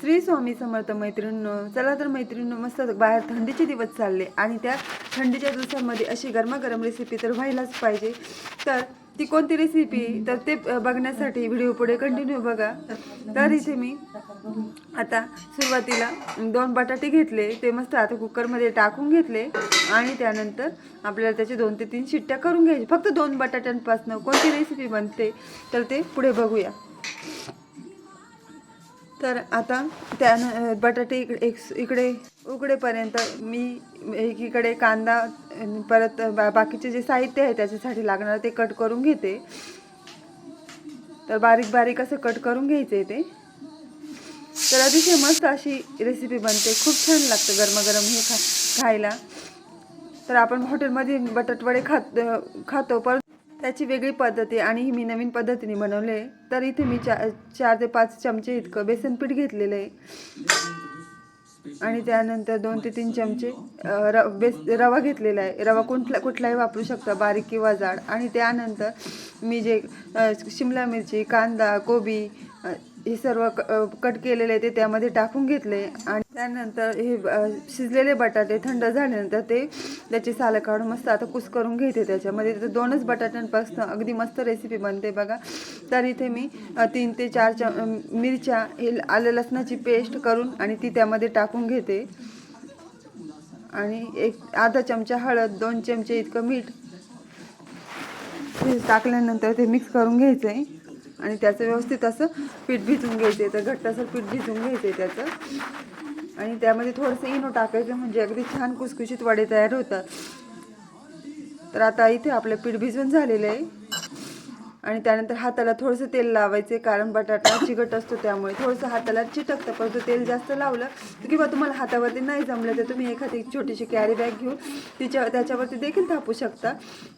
श्री स्वामी समर्थ मैत्रिणींनो चला तर मैत्रिणींनो मस्त बाहेर थंडीचे दिवस चालले आणि त्या थंडीच्या दिवसामध्ये अशी गरमागरम रेसिपी तर व्हायलाच पाहिजे. तर ती कोणती रेसिपी तर ते बघण्यासाठी व्हिडिओ पुढे कंटिन्यू बघा. तर इथे मी आता सुरुवातीला दोन बटाटे घेतले ते मस्त आता कुकरमध्ये टाकून घेतले आणि त्यानंतर आपल्याला त्याचे दोन ते तीन शिट्ट्या करून घ्यायचे. फक्त दोन बटाट्यांपासून कोणती रेसिपी बनते तर ते पुढे बघूया. तर आता त्यानं बटाटे इकडे एक इकडे उकडेपर्यंत मी एकीकडे कांदा आणि परत बा बाकीचे जे साहित्य आहे त्याच्यासाठी लागणार ते कट करून घेते. तर बारीक बारीक असं कट करून घ्यायचे ते. तर अतिशय मस्त अशी रेसिपी बनते. खूप छान लागतं गरमागरम हे खा खायला. तर आपण हॉटेलमध्ये बटाटवडे खात खातो. परत त्याची वेगळी पद्धत आहे आणि ही मी नवीन पद्धतीने बनवले तर इथे मी चा चार ते पाच चमचे इतकं बेसन पीठ घेतलेलं आहे. आणि त्यानंतर दोन ते तीन चमचे र बेस रवा घेतलेला आहे. रवा कुठला कुठलाही वापरू शकता बारीक किंवा जाड. आणि त्यानंतर मी जे शिमला मिरची कांदा कोबी हे सर्व कट केलेले आहे ते त्यामध्ये टाकून घेतले आणि त्यानंतर हे शिजलेले बटाटे थंड झाल्यानंतर ते त्याची सालं काढून मस्त आता कुस करून घेते त्याच्यामध्ये. तर दोनच बटाट्यांपासून अगदी मस्त रेसिपी बनते बघा. तर इथे मी तीन ते चार चा मिरच्या हे आलं लसणाची पेस्ट करून आणि ती त्यामध्ये टाकून घेते. आणि एक अर्धा चमचा हळद दोन चमचे इतकं मीठ हे टाकल्यानंतर ते मिक्स करून घ्यायचं आहे आणि त्याचं व्यवस्थित असं पीठ भिजून घ्यायचं आहे. तर घट्ट असं पीठ भिजून घ्यायचं आहे त्याचं. आणि त्यामध्ये थोडंसं इनो टाकायचं म्हणजे अगदी छान कुसकुशीत वडे तयार होतात. तर आता इथे आपलं पीठ भिजून झालेलं आहे. आणि त्यानंतर हाताला थोडंसं तेल लावायचे कारण बटाटा चिकट असतो त्यामुळे थोडंसं हाताला चिटकतं. परंतु तेल जास्त लावलं तर किंवा तुम्हाला हातावरती नाही जमलं तर तुम्ही एखादी छोटीशी कॅरी बॅग घेऊन तिच्या त्याच्यावरती देखील थापू शकता.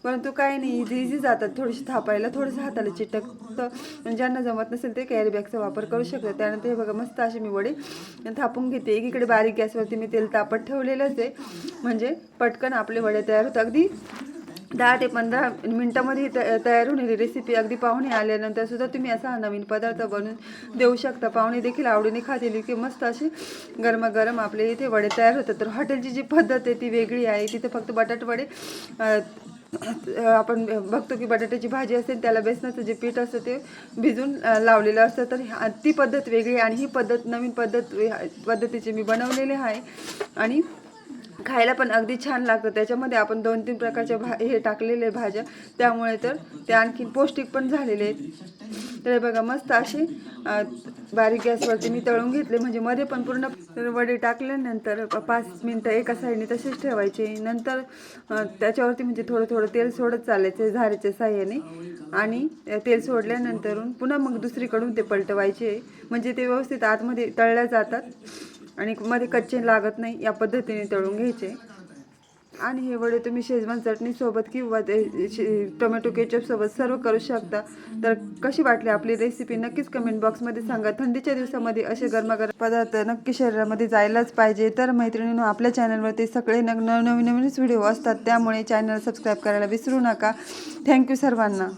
परंतु काही नाही इझी इझी जातात थोडीशी थापायला थोडंसं हाताला चिटकतं. ज्यांना जमत नसेल ते कॅरी बॅगचा वापर करू शकतात. त्यानंतर हे बघा मस्त अशी मी वडे थापून घेते. एकीकडे बारीक गॅसवरती मी तेल तापत ठेवलेलंच आहे. म्हणजे पटकन आपले वडे तयार होतात. अगदी दहा ते पंधरा मिनटामध्ये त- तयार होणारी रेसिपी अगदी पाहुणे आल्यानंतर सुद्धा तुम्ही असा हा नवीन पदार्थ बनवून देऊ शकता. पाहुणे देखील आवडीने खातील. की मस्त असे गरमागरम आपले इथे वडे तयार होतात. तर हॉटेलची जी पद्धत आहे ती वेगळी आहे. तिथे फक्त बटाट वडे आपण बघतो की बटाट्याची भाजी असेल त्याला बेसनाचं जे पीठ असतं ते भिजून लावलेलं असतं. तर ती पद्धत वेगळी आहे आणि ही पद्धत नवीन पद्धत पद्धतीची मी बनवलेली आहे. आणि खायला पण अगदी छान लागतं. त्याच्यामध्ये आपण दोन तीन प्रकारच्या भा हे टाकलेले भाज्या. त्यामुळे तर ते आणखी पौष्टिक पण झालेले आहेत. तर हे बघा मस्त असे बारीक गॅसवरती मी तळून घेतले. म्हणजे मध्ये पण पूर्ण वडे टाकल्यानंतर पाच मिनटं एका साईडने तसेच ठेवायचे. नंतर त्याच्यावरती म्हणजे थोडं थोडं तेल सोडत चालायचं झारेच्या साह्याने. आणि तेल सोडल्यानंतर पुन्हा मग दुसरीकडून ते पलटवायचे. म्हणजे ते व्यवस्थित आतमध्ये तळल्या जातात. आणि मध्ये कच्चे लागत नाही या पद्धतीने तळून घ्यायचे. आणि हे वडे तुम्ही शेजवान चटणीसोबत किंवा ते शे- टोमॅटो केचपसोबत सर्व करू शकता. तर कशी वाटली आपली रेसिपी नक्कीच कमेंट बॉक्समध्ये सांगा. थंडीच्या दिवसामध्ये असे गरमागरम पदार्थ नक्की शरीरामध्ये जायलाच पाहिजे. तर मैत्रिणींनो आपल्या चॅनलवरती सगळे नग नवनवीन नवीनच व्हिडिओ असतात. त्यामुळे चॅनल सबस्क्राईब करायला विसरू नका. थँक्यू सर्वांना.